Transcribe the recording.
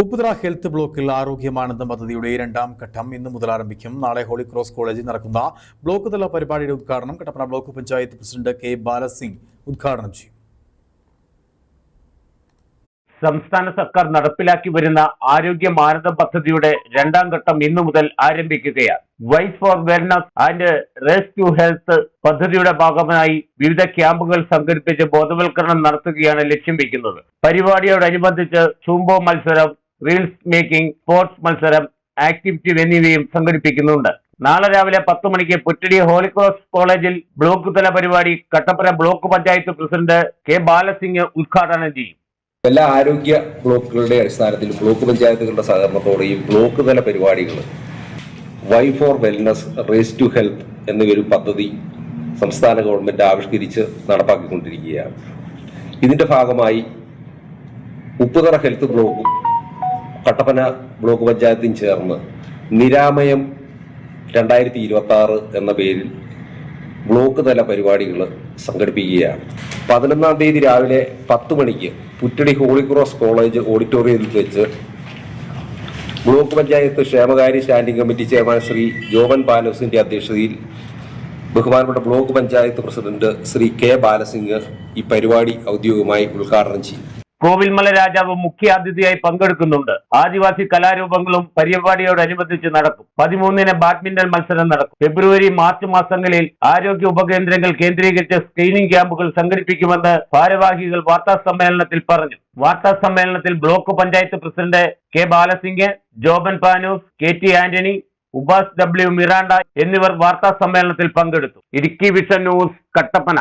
Upputhara health ബ്ലോക്കിൽ ആരോഗ്യമാനന്ദ പദ്ധതിയുടെ രണ്ടാം ഘട്ടം ഇന്ന് മുതൽ ആരംഭിക്കും. നാളെ ഹോളി ക്രോസ് കോളേജിൽ നടക്കുന്ന ബ്ലോക്ക് തല പരിപാടിയുടെ ഉദ്ഘാടനം Kattappana block panchayat president K Balasingh ഉദ്ഘാടനം ചെയ്യും. സംസ്ഥാന സർക്കാർ നടപ്പിലാക്കി വരുന്ന ആരോഗ്യ മാനദ പദ്ധതിയുടെ രണ്ടാം ഘട്ടം ഇന്നു മുതൽ ആരംഭിക്കുകയാണ്. Wise for wellness and rescue health പദ്ധതിയുടെ ഭാഗമായി വിവിധ ക്യാമ്പുകൾ സംഘടിപ്പിച്ച് ബോധവൽക്കരണം നടത്തുകയാണ് ലക്ഷ്യം വെക്കുന്നത് പരിപാടിയോടനുബന്ധിച്ച് ചൂമ്പോ മത്സരം റീൽസ് മേക്കിംഗ് സ്പോർട്സ് മത്സരം ആക്ടിവിറ്റി എന്നിവയും സംഘടിപ്പിക്കുന്നുണ്ട്. നാളെ രാവിലെ പത്ത് മണിക്ക് പുറ്റടി ഹോളിക്രോസ് കോളേജിൽ ബ്ലോക്ക് തല പരിപാടി Kattappana block panchayat president K Balasingh ഉദ്ഘാടനം ചെയ്യും. എല്ലാ ആരോഗ്യ ബ്ലോക്കുകളുടെ അടിസ്ഥാനത്തിൽ ബ്ലോക്ക് പഞ്ചായത്തുകളുടെ സഹകരണത്തോടെ ഈ ബ്ലോക്ക് തല പരിപാടികൾ Y for wellness race to health എന്നൊരു പദ്ധതി സംസ്ഥാന ഗവൺമെന്റ് ആവിഷ്കരിച്ച് നടപ്പാക്കിക്കൊണ്ടിരിക്കുകയാണ്. ഇതിന്റെ ഭാഗമായി ഉപ്പുതറ ഹെൽത്ത് ബ്ലോക്കും കട്ടപ്പന ബ്ലോക്ക് പഞ്ചായത്തും ചേർന്ന് നിരാമയം രണ്ടായിരത്തി ഇരുപത്തി ആറ് എന്ന പേരിൽ ബ്ലോക്ക് തല പരിപാടികൾ സംഘടിപ്പിക്കുകയാണ്. പതിനൊന്നാം തീയതി രാവിലെ പത്ത് മണിക്ക് പുറ്റടി ഹോളി ക്രോസ് കോളേജ് ഓഡിറ്റോറിയത്തിൽ വെച്ച് ബ്ലോക്ക് പഞ്ചായത്ത് ക്ഷേമകാര്യ standing committee chairman Shri Jovan ബാനോസിന്റെ അധ്യക്ഷതയിൽ ബഹുമാനപ്പെട്ട block panchayat president Shri K Balasingh ഈ പരിപാടി ഔദ്യോഗികമായി ഉദ്ഘാടനം ചെയ്യും. കോവിൽമല രാജാവ് മുഖ്യാതിഥിയായി പങ്കെടുക്കുന്നുണ്ട്. ആദിവാസി കലാരൂപങ്ങളും പരിപാടിയോടനുബന്ധിച്ച് നടക്കും. പതിമൂന്നിന് ബാഡ്മിന്റൺ മത്സരം നടക്കും. ഫെബ്രുവരി മാർച്ച് മാസങ്ങളിൽ ആരോഗ്യ ഉപകേന്ദ്രങ്ങൾ കേന്ദ്രീകരിച്ച് സ്ക്രീനിംഗ് ക്യാമ്പുകൾ സംഘടിപ്പിക്കുമെന്ന് ഭാരവാഹികൾ വാർത്താ സമ്മേളനത്തിൽ പറഞ്ഞു. വാർത്താ സമ്മേളനത്തിൽ block panchayat president K Balasingh Joban Panoos K T Antony Ubas W Miranda എന്നിവർ വാർത്താ സമ്മേളനത്തിൽ പങ്കെടുത്തു. Idukki vision news Kattappana.